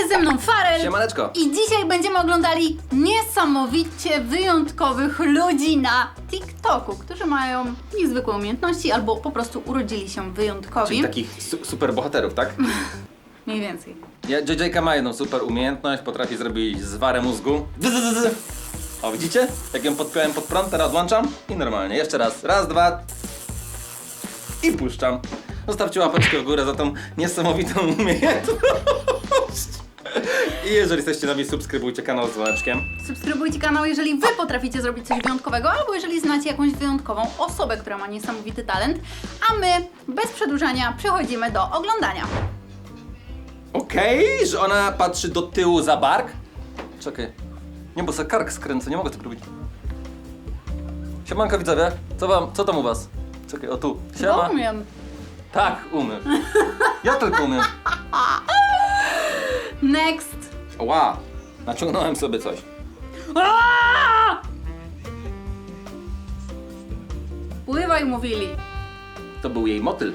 Jest ze mną Farel. Siemaneczko. I dzisiaj będziemy oglądali niesamowicie wyjątkowych ludzi na TikToku, którzy mają niezwykłe umiejętności albo po prostu urodzili się wyjątkowi. Czyli takich su super bohaterów, tak? Mniej więcej. Ja, JJ ma jedną super umiejętność, potrafi zrobić zwarę mózgu. O, widzicie? Jak ją podpiąłem pod prąd, teraz włączam i normalnie. Jeszcze raz. Raz, dwa. I puszczam. Zostawcie łapeczkę w górę za tą niesamowitą umiejętność. I jeżeli jesteście nowi, subskrybujcie kanał z dzwoneczkiem. Subskrybujcie kanał, jeżeli wy potraficie zrobić coś wyjątkowego, albo jeżeli znacie jakąś wyjątkową osobę, która ma niesamowity talent. A my, bez przedłużania, przechodzimy do oglądania. Okej, że ona patrzy do tyłu za bark. Czekaj. Nie, bo sobie kark skręcę, nie mogę tak robić. Siemanko widzowie, co wam, co tam u was? Czekaj, o tu. Siema. Bo umiem. Tak, umiem. Ja tylko umiem. Next. Ła, naciągnąłem sobie coś. Aaaa! Pływaj, mówili. To był jej motyl.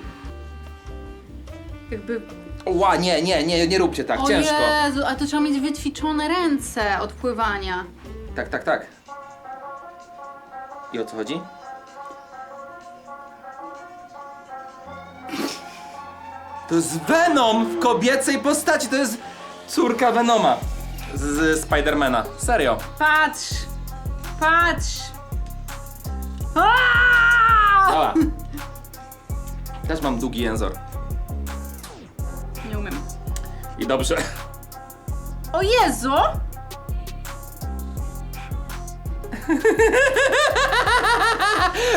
Jakby... Ła, nie, nie, nie, nie róbcie tak, O ciężko. Jezu, a to trzeba mieć wyćwiczone ręce od pływania. Tak, tak, tak. I o co chodzi? To jest Venom w kobiecej postaci, to jest córka Venoma z, Spidermana. Serio. Patrz! Patrz! Aaaa! Ała. Też mam długi jęzor. Nie umiem. I dobrze. O Jezu!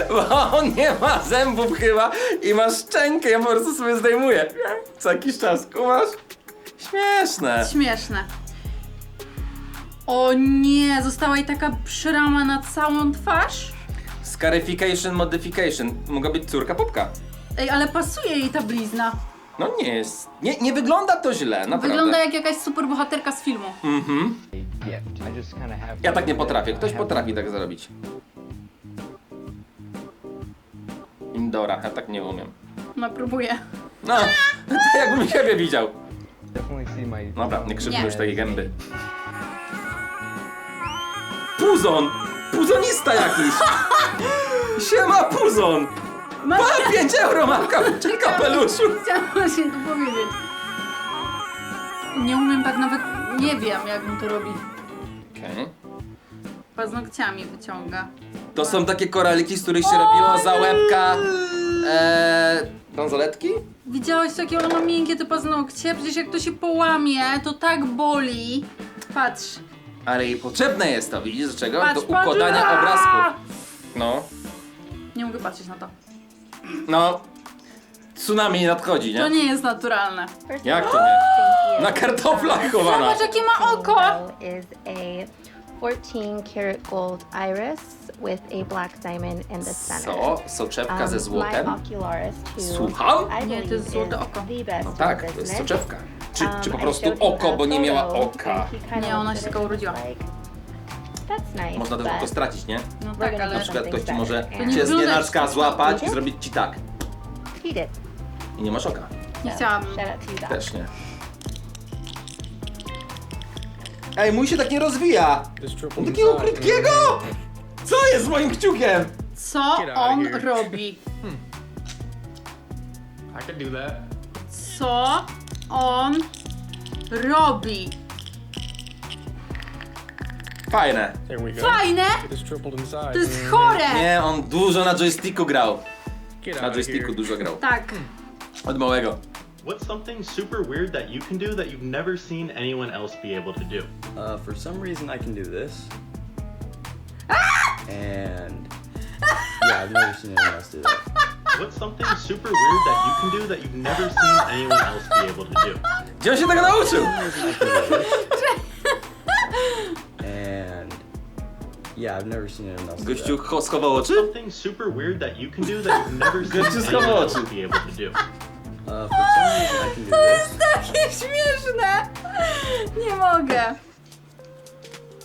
Bo on nie ma zębów chyba i ma szczękę, ja po prostu sobie zdejmuję. Co jakiś czas, kumasz? Śmieszne. Śmieszne. O nie, została jej taka szrama na całą twarz. Scarification modification. Mogła być córka popka. Ej, ale pasuje jej ta blizna. No nie jest. Nie, nie wygląda to źle, naprawdę. Wygląda jak jakaś superbohaterka z filmu. Mhm. Ja tak nie potrafię. Ktoś potrafi tak zrobić. Indora, ja tak nie umiem. No, próbuję. No, to jakbym siebie widział. Definitely see my. Dobra, nie krzywdę Nie. już tej gęby. Puzon! Puzonista jakiś! Siema Puzon! Mam... Pa, 5 euro mam w kap- czy kapeluszu! Chciałam właśnie to powiedzieć. Nie umiem tak nawet, nie wiem jak on to robi. Okej. Paznokciami wyciąga. To są takie koraliki, z których się robiło za łebka... Eee, bransoletki? Widziałeś jakie ona ma miękkie te paznokcie? Przecież jak to się połamie, to tak boli. Patrz. Ale jej potrzebne jest to, widzisz z czego? Patrz, Do patrz. układania Aaa! obrazków. No, Nie mogę patrzeć na to. no. Tsunami nadchodzi, To nie? nie jest naturalne. Jak to nie? Na kartoflach chowana. Zobacz jakie ma oko! is a 14 karat gold iris with a black diamond in the center. Co? Soczewka ze Um, złotem? My ocularis. Słucham? I Nie, to believe jest złote is oko. The best No in tak, to jest business. soczewka. Czy, Um, czy po I prostu showed him oko, a bo nie miała photo, oka? and he kinda Nie, ona looked się at tylko it urodziła. like, That's nice, Można też but to stracić, nie? No tak, gonna ale... Na przykład ktoś ci może To nie cię z wygląda nienacka złapać i zrobić ci tak. he did. I nie masz oka. Nie chciałabym. Shout out to you, Doc. Też nie. Ej, mój się tak nie rozwija! Triple Takiego krótkiego! Co jest z moim kciukiem? Co Get out of on here. robi? I can do that. Co on robi? Fajne. There we go. Fajne! It is tripled in size. To jest chore! Nie, on dużo na joysticku grał. Get Na out of joysticku here. dużo grał. Tak. Od małego. What's something super weird that you can do that you've never seen anyone else be able to do? Uh, for some reason, I can do this. And yeah, I've never seen anyone else do that. What's something super weird that you can do that you've never seen anyone else be able to do? Gdzie on się tego nauczył? I can do this. And yeah, I've never seen anyone else do Gościu that. cho- schował oczy? Something super weird that you can do that you've never seen anyone else be able to do. Uh, for some reason, I can do this. Takie śmieszne! Nie mogę.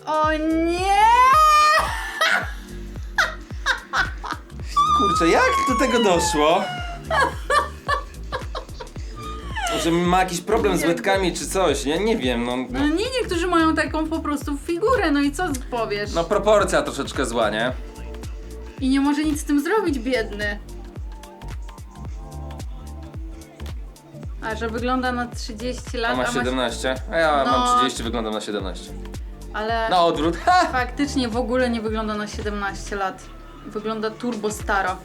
O nie! Kurczę, jak do tego doszło? że ma jakiś problem z łydkami czy coś, nie? Nie wiem, no. No nie, niektórzy mają taką po prostu figurę, no i co powiesz? No proporcja troszeczkę zła, nie? I nie może nic z tym zrobić, biedny. A że wygląda na 30 lat, A ma a ma 17, a ja No. mam 30, wyglądam na 17. ale Na odwrót, ha! faktycznie w ogóle nie wygląda na 17 lat. Wygląda turbo staro.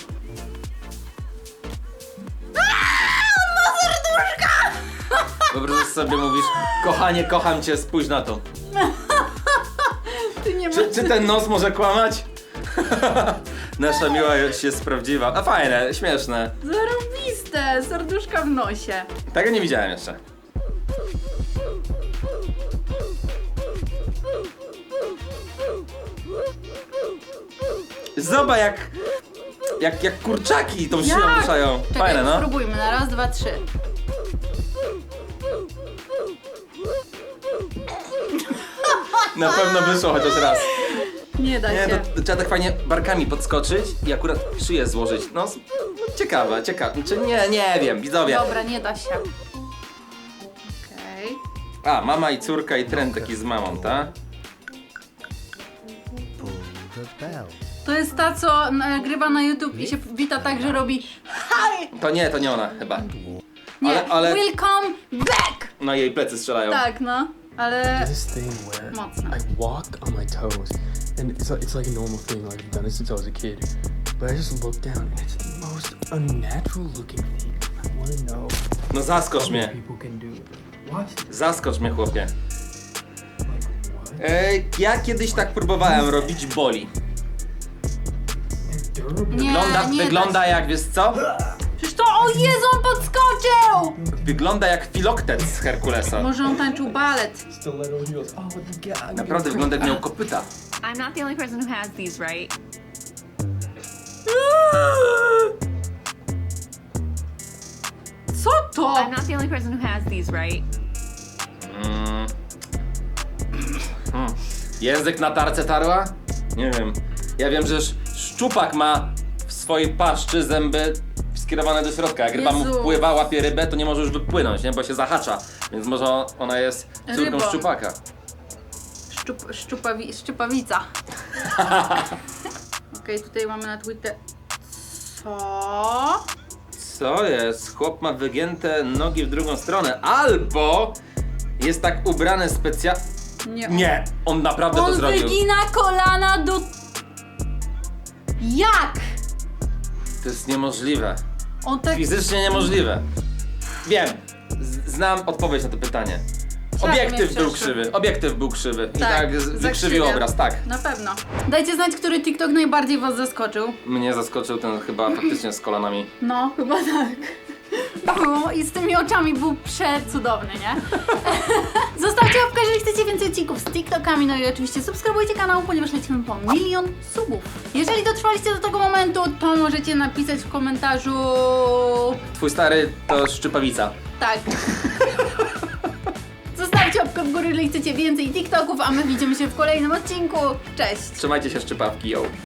Wyobraź sobie, mówisz, kochanie, kocham cię, spójrz na to. Ty nie Czy, masz... czy ten nos może kłamać? Nasza miłość jest prawdziwa. A fajne, śmieszne. Zarobiste! Serduszka w nosie. Tego nie widziałem jeszcze. Zobacz jak, jak, jak kurczaki tą siłą Jak? ruszają. Czekaj, Fajne, no. spróbujmy na raz, dwa, trzy. Na pewno wyszło chociaż raz. Nie da Nie, się. to, to trzeba tak fajnie barkami podskoczyć i akurat szyję złożyć. No, s- ciekawe, ciekawe. Czy nie, nie wiem, widzowie. Dobra, nie da się. Okej. A, mama i córka i trend taki z mamą, tak? To jest ta, co nagrywa na YouTube i się wita tak, że robi Hi! To nie, to nie ona chyba. Nie, Ale- ale- welcome back! No jej plecy strzelają. Tak, no. Ale this thing where Mocno. I walk on my toes, and it's like, it's like a normal thing. Like I've done it since I was a kid, but I just look down, and it's the most unnatural looking thing. I want to know No zaskocz what mnie. people can do. Watch this. Zaskocz mnie, chłopie. What? Ej, ja kiedyś tak próbowałem robić boli. Nie, Wygląda, nie wygląda da się. jak, wiesz co? Przecież to, o Jezu, on podskoczył! Wygląda jak filoktet z Herkulesa. Może on tańczył balet. Stiletto heels. Oh, the guy. Naprawdę wygląda jak miał kopyta. I'm not the only person who has these, right? Co to? I'm not the only person who has these, right? Mm. Hmm. Język na tarce tarła? Nie wiem. Ja wiem, że sz- szczupak ma w swojej paszczy zęby skierowane do środka. Jak ryba mu Jezu. wpływa, łapie rybę, to nie może już wypłynąć, nie? Bo się zahacza. Więc może ona jest córką Rybą. szczupaka. Szczup, szczupawi, szczupawica. Okej, tutaj mamy na Twitter. Co? Co jest? Chłop ma wygięte nogi w drugą stronę. Albo jest tak ubrany specjalnie. Nie. Nie, on naprawdę to On zrobił. wygina kolana do... Jak? To jest niemożliwe. On tak... Fizycznie niemożliwe. Wiem. Z- znam odpowiedź na to pytanie. Szlak Obiektyw mnie był krzywy. Obiektyw był krzywy. I Tak, tak z- wykrzywił obraz, tak. Na pewno. Dajcie znać, który TikTok najbardziej was zaskoczył. Mnie zaskoczył ten chyba faktycznie z kolanami. No, chyba tak. Było I z tymi oczami był przecudowny, nie? Zostawcie łapkę, jeżeli chcecie więcej odcinków z TikTokami, no i oczywiście subskrybujcie kanał, ponieważ lecimy po milion subów. Jeżeli dotrwaliście do tego momentu, to możecie napisać w komentarzu... Twój stary to szczypawica. Tak. Zostawcie łapkę w górę, jeżeli chcecie więcej TikToków, a my widzimy się w kolejnym odcinku. Cześć! Trzymajcie się szczypawki, yo.